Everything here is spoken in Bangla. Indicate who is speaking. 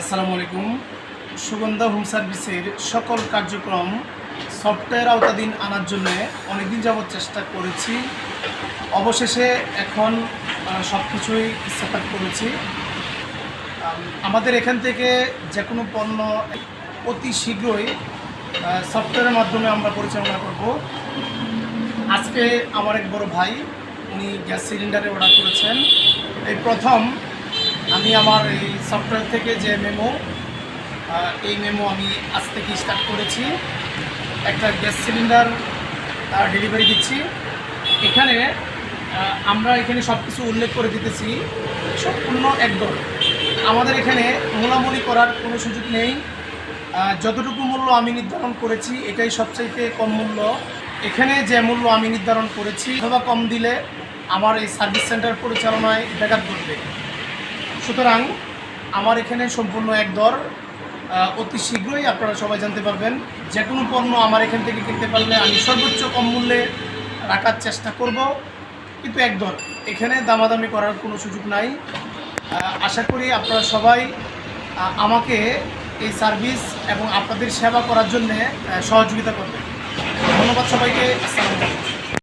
Speaker 1: আসসালামু আলাইকুম। সুগন্ধা হোম সার্ভিসের সকল কার্যক্রম সফটওয়্যার আওতাধীন আনার জন্য অনেকদিন যাবৎ চেষ্টা করেছি। অবশেষে এখন সব কিছুই সেট করেছি। আমাদের এখান থেকে যে কোনো পণ্য অতি শীঘ্রই সফটওয়্যারের মাধ্যমে আমরা পরিচালনা করব। আজকে আমার এক বড় ভাই, উনি গ্যাস সিলিন্ডারে অর্ডার করেছেন। এই প্রথম আমি আমার এই সফটওয়্যার থেকে যে মেমো এই মেমো আমি আজ থেকে স্টার্ট করেছি। একটা গ্যাস সিলিন্ডার ডেলিভারি দিচ্ছি। এখানে আমরা এখানে সব কিছু উল্লেখ করে দিতেছি। সম্পূর্ণ একদম। আমাদের এখানে মোলামুলি করার কোনো সুযোগ নেই। যতটুকু মূল্য আমি নির্ধারণ করেছি, এটাই সবচাইতে কম মূল্য। এখানে যে মূল্য আমি নির্ধারণ করেছি, অথবা কম দিলে আমার এই সার্ভিস সেন্টার পরিচালনায় ব্যাঘাত ঘটবে। সুতরাং আমার এখানে সম্পূর্ণ এক দর অতি শীঘ্রই আপনারা সবাই জানতে পারবেন, যে কোনো পণ্য আমার এখান থেকে কিনতে পারলে আমি সর্বোচ্চ কম মূল্যে রাখার চেষ্টা করব, কিন্তু এক দর, এখানে দামাদামি করার কোনো সুযোগ নাই। আশা করি আপনারা সবাই আমাকে এই সার্ভিস এবং আপনাদের সেবা করার জন্যে সহযোগিতা করবেন। ধন্যবাদ সবাইকে